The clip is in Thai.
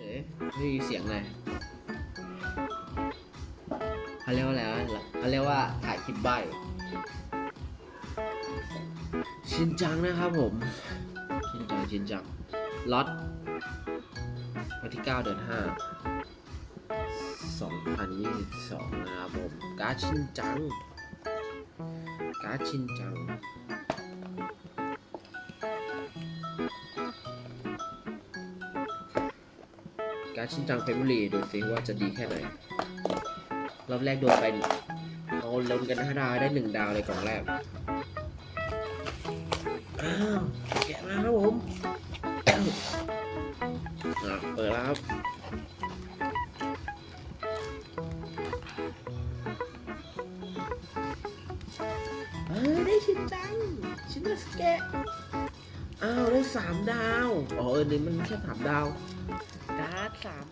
เฉยไม่มีเสียงเลยเขาเรียกว่าอะไรวะเขาเรียกว่าถ่ายคลิปใบชินจังนะครับผม ชินจังชินจังล็อตวันที่ 9 เดือน 5 2022 นะครับผม การ์ดชินจัง การ์ดชินจัง การชินจังเฟมิลี่ดูซิว่าจะดีแค่ไหนรอบแรกโดนไปเขาลุ้นกันห้าดาวได้หนึ่งดาวเลยกล่องแรก อ้าวแกะมาครับผมเปิดแล้วครับเฮ้ยได้ชินจังชินสเกะ อ้าวได้สามดาว อ๋อเออนี่มันไม่ใช่สามดาวการ์ดสาม